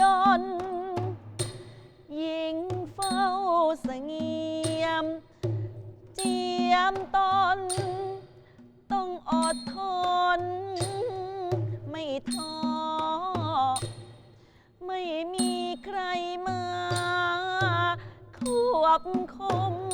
จน ยิงเฝ้าเสงียม เจียมตน ต้องอดทน ไม่ท้อไม่มีใครมา ควบคุม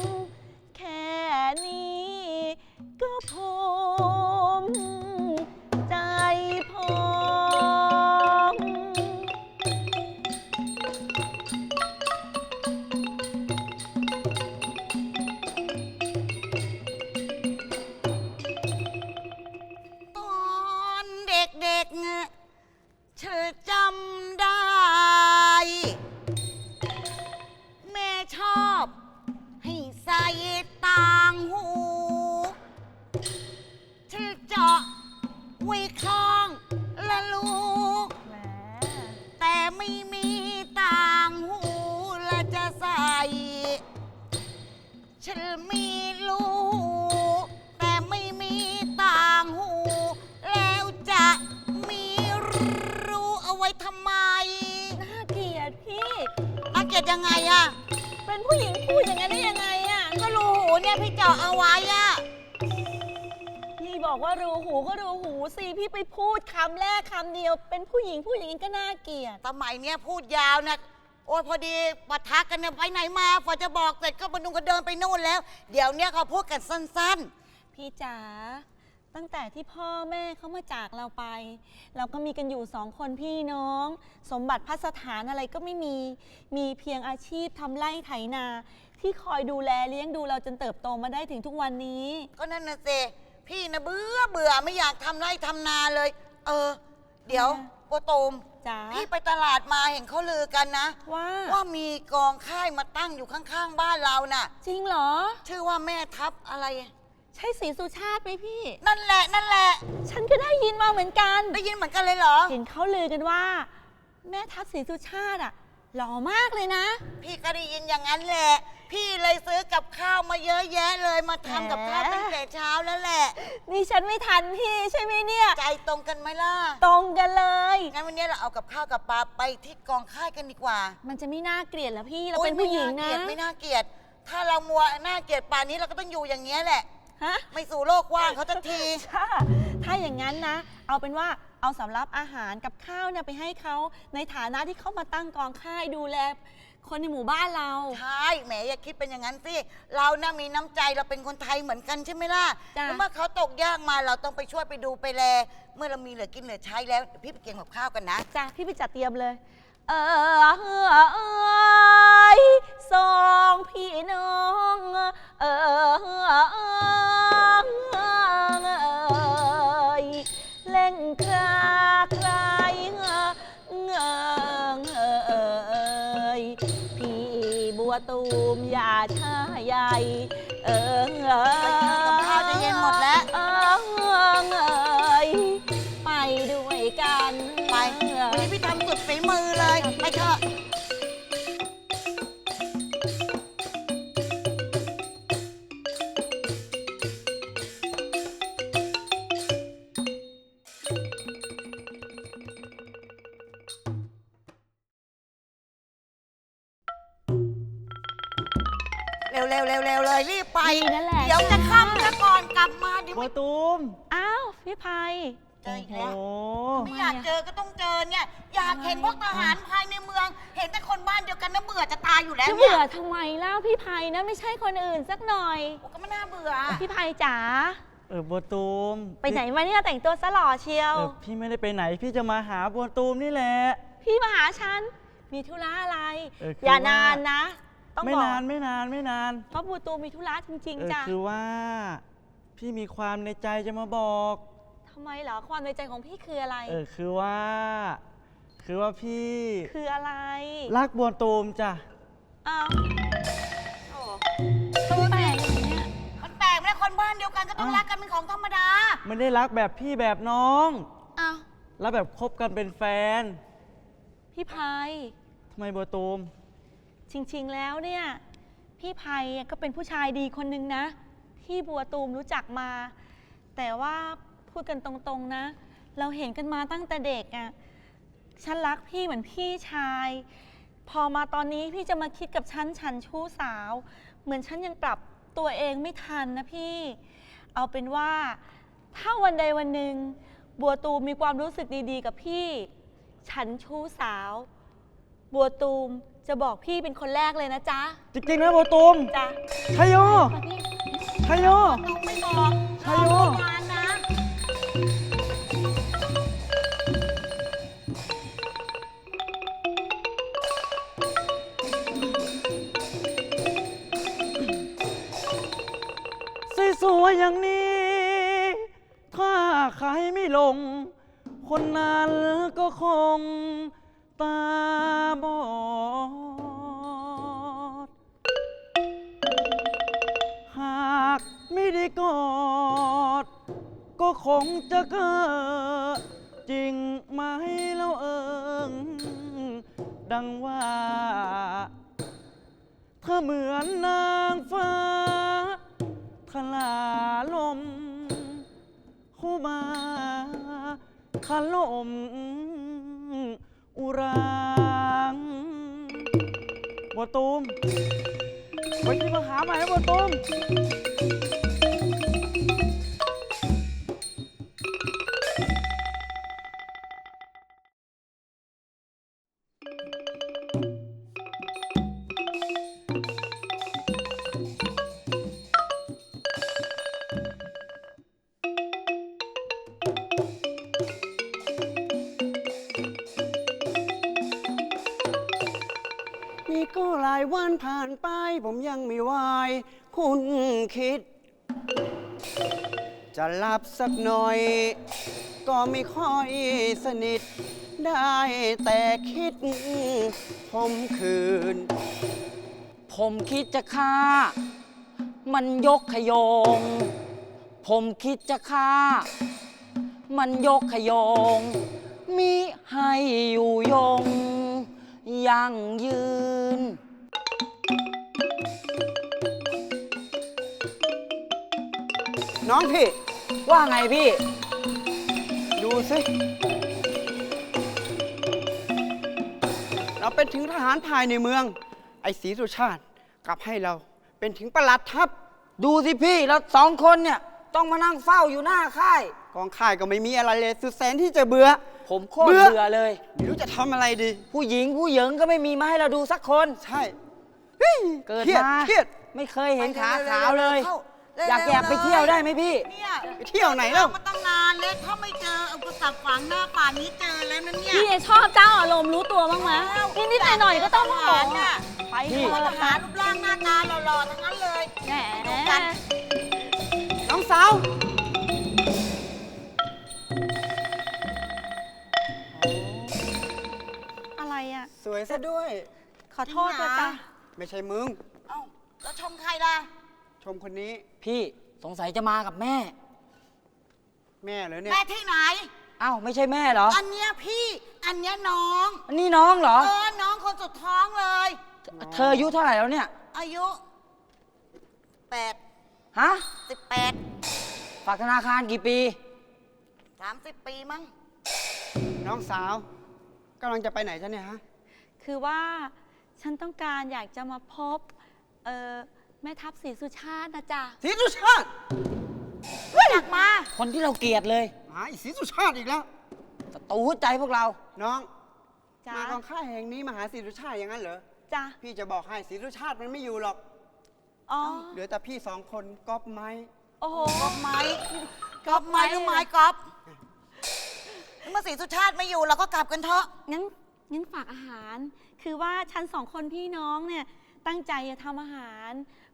ว่ารูหูก็รูหูสิพี่ไปพูดคำแรกคำเดียว เป็นผู้หญิงพูดอย่างนี้ก็น่าเกลียด สมัยเนี้ยพูดยาวนะโอ้ยพอดีปะทักกันเนี่ยไปไหนมาพอจะบอกเสร็จก็บรรดุงก็เดินไปนู่นแล้ว เดี๋ยวเนี้ยเขาพูดกันสั้นๆพี่จ๋าตั้งแต่ที่พ่อแม่เขามาจากเราไป เราก็มีกันอยู่สองคนพี่น้อง สมบัติพัสถานอะไรก็ไม่มี มีเพียงอาชีพทำไร่ไถนา ที่คอยดูแลเลี้ยงดูเราจนเติบโตมาได้ถึงทุกวันนี้ก็นั่นน่ะสิ พี่นะเบื่อเบื่อไม่อยากทำไร่ทำนาเลย เออ เดี๋ยวทำไมโกตูมจ๋าพี่ไปตลาดมาเห็นเขาลือกันนะ ว่า ว่ามีกองค่ายมาตั้งอยู่ข้างๆ บ้านเราน่ะ จริงเหรอ ชื่อว่าแม่ทัพอะไร ใช่สีสุชาติไหมพี่ นั่นแหละนั่นแหละ ฉันก็ได้ยินมาเหมือนกัน ได้ยินเหมือนกันเลยเหรอ เห็นเขาลือกันว่า แม่ทัพศรีสุชาติอะหล่อมากเลยนะ พี่ก็ได้ยินอย่างนั้นแหละ พี่เลยซื้อกับข้าวมาเยอะแยะเลยมาทำกับข้าวแหมตั้งแต่เช้าแล้วแหละ นี่ฉันไม่ทันพี่ใช่ไหมเนี่ย ใจตรงกันไหมล่ะ ตรงกันเลย งั้นวันนี้เราเอากับข้าวกับปลาไปที่กองค่ายกันดีกว่ามันจะไม่น่าเกลียดเหรอพี่เราโอ๊ยเป็นผู้หญิงไม่านะเกลียดไม่น่าเกลียด ถ้าเรามัวน่าเกลียดป่านนี้เราก็ต้องอยู่อย่างเงี้ยแหละ ฮะ ไม่สู่โลกกว่างเขาทันทีถ้าถ้าอย่างนั้นนะ เอาเป็นว่าเอาสำรับอาหารกับข้าวเนี่ยไปให้เขาในฐานะที่เขามาตั้งกองค่ายดูแล คนในหมู่บ้านเรา ใช่แหมอย่าคิดเป็นอย่างนั้นสิเรานะ่ะมีน้ำใจเราเป็นคนไทยเหมือนกันใช่ไหมล่ะจ้ะ แล้วเมื่อเขาตกยากมาเราต้องไปช่วยไปดูไปแล เมื่อเรามีเหลือกินเหลือใช้แล้วเดี๋ยวพี่ไปเก็บกับข้าวกันนะ จ้ะพี่ไปจัดเตรียมเลย เออเออเอยสองพี่น้อง เออเออาช้าใหญ่ เออเออจะเย็นหมดแล้ว เร็วเร็วเร็วเร็วเลยรีบไป ดีนั่นแหละ เดี๋ยวจะค่ำแล้วก่อนกลับมาเดี๋ยวบัวตูมอ้าวพี่ภัย เจออีกโอ้แล้วโหไม่อยากเจอก็ต้องเจอเนี่ยอยากเห็นพวกทหารภายในเมือง เห็นแต่คนบ้านเดียวกันนะเบื่อจะตายอยู่แล้วจะเนี่เบื่ยอทำไมเล่าพี่ภัยนะไม่ใช่คนอื่นสักหน่อย โอ้ก็ไม่น่าเบื่อพี่ภัยจ๋าเออบัวตูมไปไหนมาเนี่ยแต่งตัวสล่อเชียวเออพี่ไม่ได้ไปไหน พี่จะมาหาบัวตูมนี่แหละ พี่มาหาฉันมีธุระอะไร เออคืออย่าว่านานนะ ต้องไม่บอก นานไม่นานไม่นานเพราะบัวตูมมีธุระจริง เออๆจ้ะคือว่า พี่มีความในใจจะมาบอก ทำไมเหรอความในใจของพี่คืออะไร เออคือว่า คือว่าพี่คืออะไรรักบัวตูมจ้ะอ้าวโอ้ดูแปลสิกอย่างเนี้ยมันแปลกไม่ได้คนบ้านเดียวกันก็ต้องอ้าวรักกันเป็นของธรรมดาไม่ได้รักแบบพี่แบบน้อง อ้าวรักแบบคบกันเป็นแฟนพี่ไพยทำไมบัวตูม จริงๆแล้วเนี่ย พี่ไพยก็เป็นผู้ชายดีคนนึงนะ ที่บัวตูมรู้จักมา แต่ว่าพูดกันตรงๆนะ เราเห็นกันมาตั้งแต่เด็กอะ่ะฉันรักพี่เหมือนพี่ชาย พอมาตอนนี้พี่จะมาคิดกับฉันฉันชู้สาว เหมือนฉันยังปรับตัวเองไม่ทันนะพี่ เอาเป็นว่าถ้าวันใดวันหนึ่งบัวตูมมีความรู้สึกดีๆ กับพี่ ฉันชู้สาว บัวตูม จะบอกพี่เป็นคนแรกเลยนะจ๊ะจริงๆนะบัวตูมจ๊ะชัยโยมาพี่ชัยโยตูไม่บอก งว่า ถ้าเหมือนนางฟ้าทลาลมเข้ามาขลมอุรางบัวตูมไว้ที่มาหาใหม่บัวตูม ก็หลายวันผ่านไป ผมยังไม่วาย คุณคิด จะหลับสักหน่อย ก็ไม่ค่อยสนิท ได้แต่คิด ผมคืน ผมคิดจะฆ่า มันยกขยง ผมคิดจะฆ่า มันยกขยง มิให้อยู่ยง ยั่งยืน น้องพี่ ว่าไงพี่ ดูสิ เราเป็นถึงทหารภายในเมือง ไอ้ศรีสุชาติกลับให้เราเป็นถึงประหลัดทัพ ดูสิพี่แล้วสองคนเนี่ย ต้องมานั่งเฝ้าอยู่หน้าค่าย กองข่ายก็ไม่มีอะไรเลย สุดแสนที่จะเบื่อ ผมโคตรเบื่อ เบื่อเลย ไม่รู้จะทำอะไรดี ผู้หญิงผู้เหยิงก็ไม่มีมาให้เราดูสักคน ใช่เฮ้ยเกิดเครียดมาเครียด ไม่เคยเห็นไปขาเร็วๆขาวเลยเข้าเร็วๆอยากแอบไปเที่ยวได้ไหมพี่ เนี่ยไปเที่ยวไหนแล้ว มาตั้งนานแล้วถ้าไม่เจอเอากระสับฝังหน้าป่านนี้เจอแล้วนะเนี่ยพี่ชอบเจ้าอารมณ์รู้ตัวบ้างไหมนิดๆหน่อยๆก็ต้องทมาบหาอกรน่ะไปพี่เถทอะหารรูปร่างหน้าตาหล่อๆทั้งนั้นเลยแหมไปดูกันน้องสาว อะไรอะ สวยซะด้วย ขอโทษนะจ๊ะไม่ใช่มึง เอ้าแล้วชมใครล่ะ ชมคนนี้พี่สงสัยจะมากับแม่ แม่เหรอเนี่ย แม่ที่ไหน อ้าวไม่ใช่แม่เหรอ อันเนี้ยพี่ อันเนี้ยน้อง อันนี้น้องเหรอ เออ น้องคนสุดท้องเลย เธออายุเท่าไหร่แล้วเนี่ย อายุแปดฮะสิบแปดฝากธนาคารกี่ปีสามสิบปีมั้ง น้องสาว กำลังจะไปไหนจ๊ะเนี่ยฮะ คือว่าฉันต้องการอยากจะมาพบ เออแม่ทัพศรีสุชาตินะจ๊ะศรีสุชาติอยากมา คนที่เราเกลียดเลยหาไอ้ศรีสุชาติอีกแล้ว ศัตรูหัวใจพวกเรา น้อง จ้ะมากองค่ายแห่งนี้มาหาศรีสุชาติอย่างนั้นเหรอ จ้ะพี่จะบอกให้ศรีสุชาติมันไม่อยู่หรอก อ๋อ เหลือแต่พี่สองคนก๊อปไม้ โอ้โห ก๊อฟไม้ก๊อฟไม้หรือไม้ก๊อฟ เมื่อสีสุชาติไม่อยู่เราก็กลับกันเถอะ งั้นงั้นฝากอาหาร คือว่าฉันสองคนพี่น้องเนี่ยตั้งใจจะทำอาหาร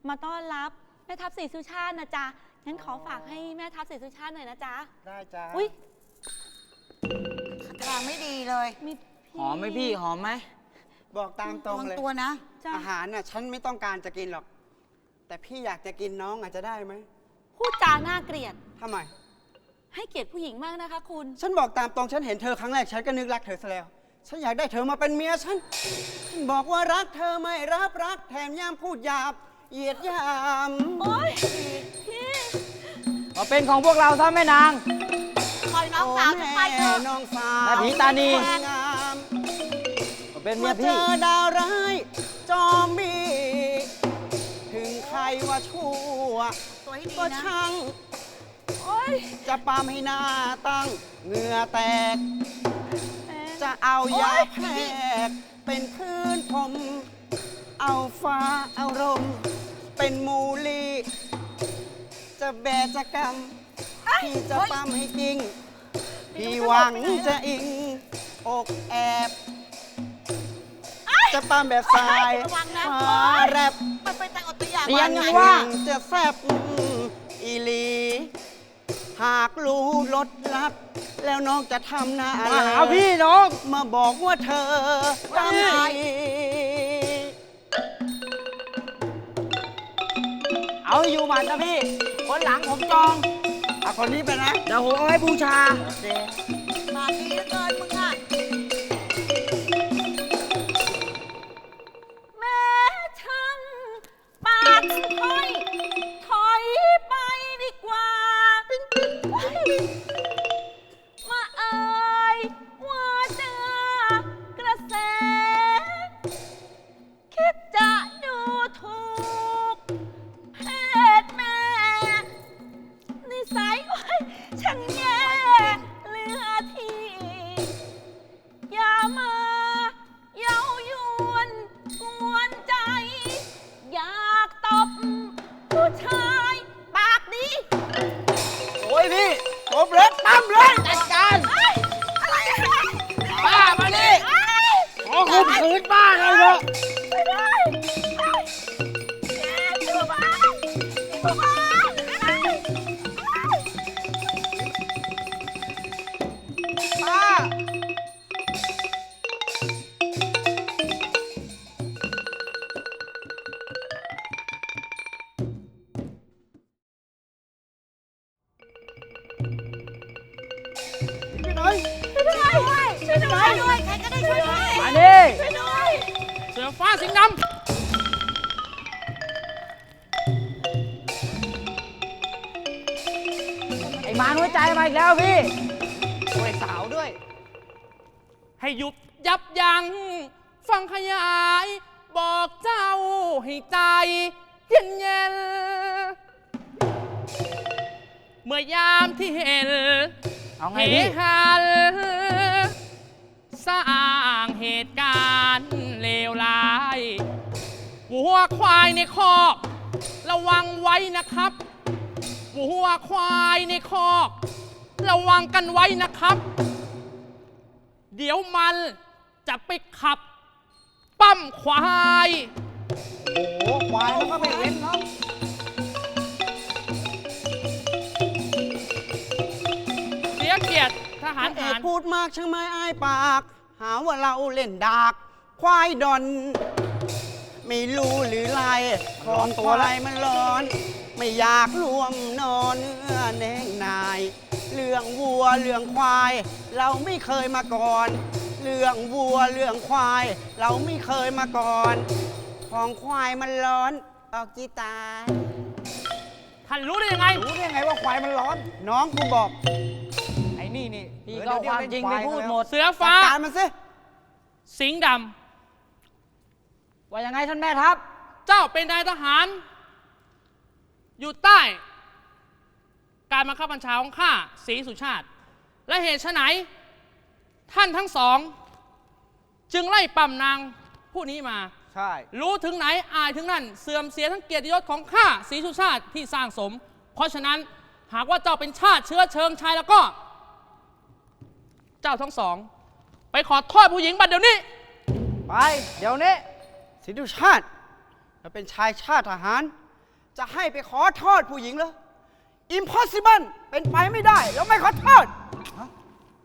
มาต้อนรับแม่ทัพศรีสุชาตินะจ๊ะงั้นขอฝากให้แม่ทัพศรีสุชาติหน่อยนะจ๊ะได้จ้าอุ้ยทางไม่ดีเลยมีหอมไหมพี่หอมไหมบอกตามตรงระวังเลย ตัวนะ จ้ะอาหารน่ะฉันไม่ต้องการจะกินหรอก แต่พี่อยากจะกินน้องอาจจะได้ไหมพูดจาน่าเกลียดทำไม ให้เกียรติผู้หญิงมากนะคะ คุณ ฉันบอกตามตรงฉันเห็นเธอครั้งแรกฉันก็นึกรักเธอซะแล้ว ฉันอยากได้เธอมาเป็นเมียฉัน ฉันบอกว่ารักเธอไม่รับรักแถมย้ำพูดหยาบเหยียดหยามโอ๊ยพี่มาเป็นของพวกเราซะแม่นางคอยน้องสาวจะไปเถโแม่อะน้องสาวแม่ผีตานี งามมาเป็นเมีเมื่ยอเจพี่ อดาวร้ายจอมบีถึงใครว่าชั่ว ตัวให้ดีก็นะช่างโอ๊ย จะปามให้หน้าตั้งเหงื่อแตกแม่จะเอายาโอ๊ยแพรกเป็นพื้นผม เอาฟ้าเอาลมเป็นมูลี จะแบกจะกรรมพี่จะปั๊มให้จริง พี่หวังจะอิงอกแอบ จะปั๊มแบบสายระวังนะ ฟ้าแรบมันเป็นแต่อดตัวอย่างเรียนยังวัว่าหนึ่จะแซบอีหลี หากรู้ลดลับ แล้วน้องจะทำหน้ามาหาเลยพี่น้อง มาบอกว่าเธอตามใจเอาอยู่หมัดนะพี่ คนหลังผมจองเอาคนนี้ไปนะ เดี๋ยวผมเอาไว้บูชาโอเคปากดีเหลือเกินมึง มารหัวใจมาอีกแล้วพี่โอ้ยสาวด้วย ให้หยุดยับยัง้งฟังขยาย บอกเจ้าให้ใจเย็นเย็นๆเมื่อยามที่เห็น เอาไงเหพี่หันสร้างเหตุการณ์เลวร้าย วัวควายในคอกระวังไว้นะครับ วัวควายในคอก ระวังกันไว้นะครับ เดี๋ยวมันจะไปขับ ปั้มควาย โอ้โหควายมันก็ไม่เห็นเนาะเสียเกียรติทหารเอหากรพูดมากช่างไม่อายปาก หาว่าเราเล่นดาก ควายดอน ไม่รู้หรือไรของตัวอะไรมันร้อน ไม่อยากรวมนอนเนื้อแนงนาย เรื่องวัวเรื่องควาย เราไม่เคยมาก่อน เรื่องวัวเรื่องควาย เราไม่เคยมาก่อน ของควายมันร้อนออกจีตาย ท่านรู้ได้ยังไง รู้ได้ไงว่าควายมันร้อน น้องกูบอก ไอ้นี่นี่พี่เออก็เอาความจริงไปพูดหมด เสือจัฟ้าดการมันสิ สิงห์ดว่ายังไงท่านแม่ทัพำเจ้าเป็นนายทหาร อยู่ใต้ การบังคับบัญชาของข้าศรีสุชาติ และเหตุไฉนท่านทั้งสอง จึงไล่ปั่มนางผู้นี้มา ใช่ รู้ถึงไหนอายถึงนั่น เสื่อมเสียทั้งเกียรติยศของข้าศรีสุชาติที่สร้างสม เพราะฉะนั้นหากว่าเจ้าเป็นชาติเชื้อเชิงชายแล้วก็ เจ้าทั้งสอง ไปขอโทษผู้หญิงบัดเดี๋ยวนี้ ไป เดี๋ยวนี้สิทธุชาติแล้วเป็นชายชาติทหาร จะให้ไปขอโทษผู้หญิงเหรอ impossible เป็นไปไม่ได้ แล้วไม่ขอโทษ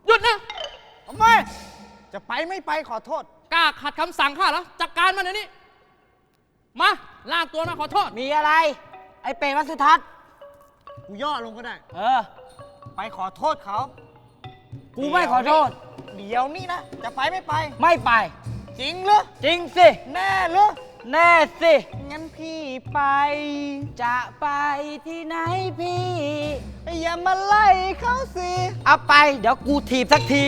หยุดนะทำไม จะไปไม่ไปขอโทษ กล้าขัดคำสั่งข้าแล้วจัดการมันเดี๋ยวนี้ มาลากตัวมาขอโทษ มีอะไร ไอ้เปรตวัดสุทัศน์กูย่อลงก็ได้ เออ ไปขอโทษเขา กูไม่ขอโทษ เดี๋ยวนี่นะ จะไปไม่ไป ไม่ไป จริงเหรือจริงสิ แน่เหรือ แน่สิ งั้นพี่ไป จะไปที่ไหนพี่ อย่ามาไล่เขาสิ เอาไป เดี๋ยวกูถีบสักที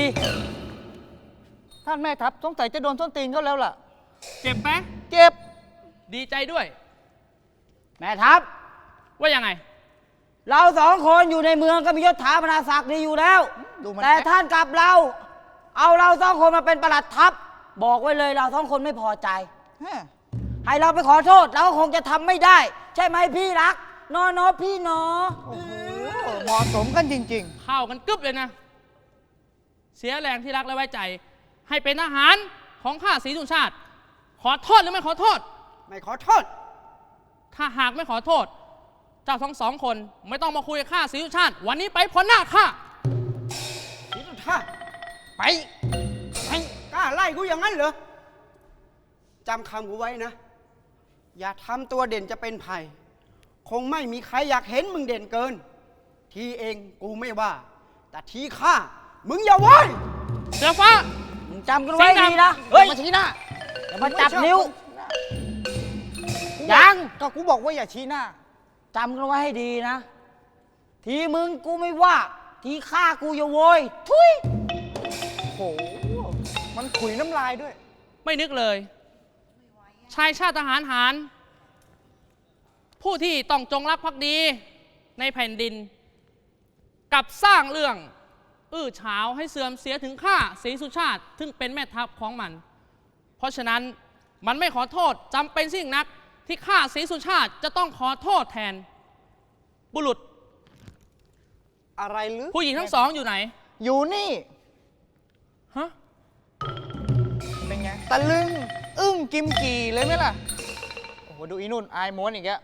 ท่านแม่ทัพสงสัยจะโดนส้นตีนเขาแล้วล่ะ เจ็บไหมเจ็บ ดีใจด้วย แม่ทัพ ว่ายังไง เราสองคนอยู่ในเมืองก็มียศถาบรรดาศักดิ์ดีอยู่แล้ว ดูมันแต่ท่านกลับเรา เอาเราสองคนมาเป็นประหลัดทัพ บอกไว้เลยเราสองคนไม่พอใจ ฮะ ให้เราไปขอโทษ เราก็คงจะทำไม่ได้ ใช่ไหมพี่รักนอนอพี่นอโอ้โหเหมาะสมกันจริง เข้ากันกึบเลยนะ เสียแรงที่รักและไว้ใจ ให้เป็นทหารของข้าศรีสุชาติ ขอโทษหรือไม่ขอโทษไม่ขอโทษ ถ้าหากไม่ขอโทษ เจ้าทั้งสองคนไม่ต้องมาคุยกับข้าศรีสุชาติ วันนี้ไปพ้นหน้าข้าสีสุท่าๆไป ไป กล้าไล่กูอย่างนั้นเหรอจำคำกูไว้นะ อย่าทำตัวเด่นจะเป็นภัย คงไม่มีใครอยากเห็นมึงเด่นเกิน ทีเองกูไม่ว่า แต่ทีข้ามึงอย่าไว้เสือฟ้า มึงจำกันไว้สีดำดีนะเฮ้ยมาชี้หน้าอย่ามาจับนิ้ว ยัง ก็กูบอกว่าอย่าชี้หน้าจำกันไว้ให้ดีนะ ทีมึงกูไม่ว่า ทีฆ่ากูอย่าโวยทุยโอ้โหมันขุยน้ำลายด้วย ไม่นึกเลย ชายชาติทหารหาร ผู้ที่ต้องจงรักภักดีในแผ่นดินกลับสร้างเรื่อง อื้อฉาวให้เสื่อมเสียถึงข้าศรีสุชาติ ซึ่งเป็นแม่ทัพของมัน เพราะฉะนั้นมันไม่ขอโทษจำเป็นสิ่งนักที่ข้าศรีสุชาติจะต้องขอโทษแทน บุรุษอะไรหรือผู้หญิงทั้งสองอยู่ไหน อยู่นี่ ฮะ เป็นไง ตะลึง อึ้งกิมกี่เลยไหมล่ะ โอ้โห ดูอีนุ่นอายม้วนอีกแล้ว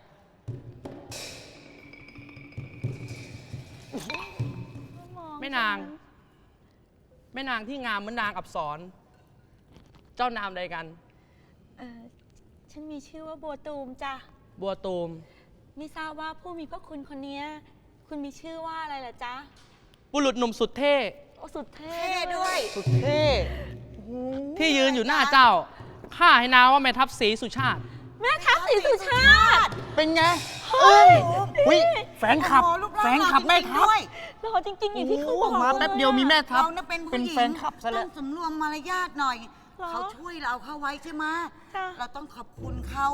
แม่นาง แม่นางที่งามเหมือนนางอับสรเจ้านามใดกัน เออฉันมีชื่อว่าบัวตูมจ้ะ บัวตูม ไม่ทราบว่าผู้มีพระคุณคนเนี้ยคุณมีชื่อว่าอะไรล่ะจ๊ะ บุรุษหนุ่มสุดเท่ โอ้สุดเท่เท่ด้วย สุดเท่ที่ยืนอยู่หน้าเจ้า ข้าให้นามว่าแม่ทัพศรีสุชาติ แม่ทัพศรีสุชาติ เป็นไงเฮ้ย วิแฟนคลับ โอ้โหรูปร่างแฟนคลับหล่อแม่จริงๆทัพด้วย หล่อจริงๆอย่างที่เขาโอ้บอกโหมาแป๊บเดียวมีแม่ทัพเรานะเป็นผู้เป็นหญิงแฟนคลับซะแล้ต้ว องสำรวมมารยาทหน่อยหรอเขาช่วยเราเข้าไว้ใช่ไหมจ้ะเราต้องขอบคุณเขา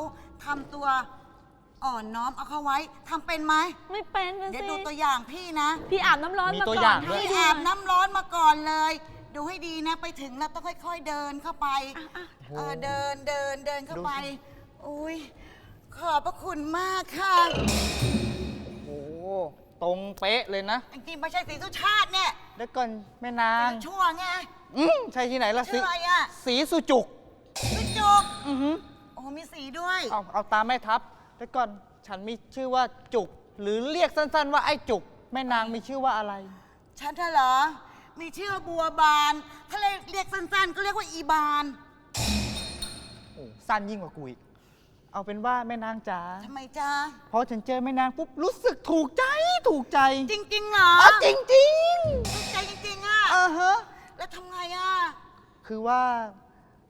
ทำตัวอ่อนน้อมเอาเข้าไว้ทำเป็นไหมไม่เป็นนะเดี๋ยวสิดูตัวอย่างพี่นะ พี่อาบน้ำร้อนมีมาตัวก่อย่าองนด้วยให้พี่ดูอาบหน่อยน้ำร้อนมาก่อนเลย ดูให้ดีนะ ไปถึงแล้วต้องค่อย ๆ เดินเข้าไปอะอะเออเดินเดินเดินเข้าไป อุ้ยขอบพระคุณมากค่ะโอ้โหตรงเป๊ะเลยนะ จริงๆไม่ใช่สีสุชาติเนี่ยเดี๋ยวก่อนแม่นางชั่วไง อืมใช่ที่ไหนล่ะชื่ออะไรอะสีสุจุกสุจุกอือหือโอ้มีสีด้วย เอาเอาตามแม่ทัพเดี๋ยวก่อนฉันมีชื่อว่าจุก หรือเรียกสั้น ๆ ว่าไอ้จุก แม่นางมีชื่อว่าอะไร ฉันเธอเหรอ มีชื่อว่าบัวบาน ถ้าเรียกสั้นๆ ก็เรียกว่าอีบานโอ้สั้นยิ่งกว่ากูอีก เอาเป็นว่าแม่นางจ๋าทำไมจ๊ะ พอฉันเจอแม่นางปุ๊บรู้สึกถูกใจถูกใจจริงๆเหรออ๋อจริงจริงถูกใจจริงๆอะๆอ่าฮะ แล้วทำไงอะ คือว่า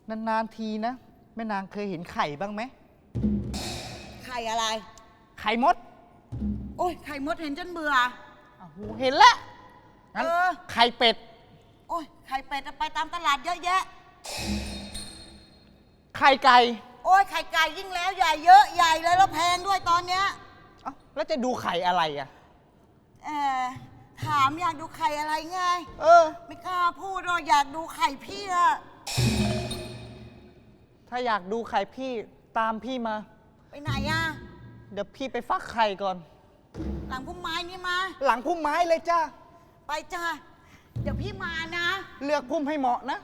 นานๆทีนะ แม่นางเคยเห็นไข่บ้างไหม ไข่อะไร ไข่มดโอ้ยไข่มดเห็นจนเบื่อ อ้าวเห็นแล้ว งั้นเออ ไข่เป็ด โอ้ยไข่เป็ดไปตามตลาดเยอะแยะ ไข่ไก่โอ้ยไข่ไก่ยิ่งแล้วใหญ่เยอะใหญ่เลยแล้วแพงด้วยตอนเนี้ยเอ้าแล้วจะดูไข่อะไรอะ เออถามอยากดูไข่อะไรไงเออ ไม่กล้าพูดหรอกอยากดูไข่พี่อะถ้าอยากดูไข่พี่ตามพี่มา ไปไหนอะเดี๋ยวพี่ไปฟักไข่ก่อน หลังพุ่มไม้นี่มา หลังพุ่มไม้เลยจ้า ไปจ้าเดี๋ยวพี่มานะ เลือกพุ่มให้เหมาะนะ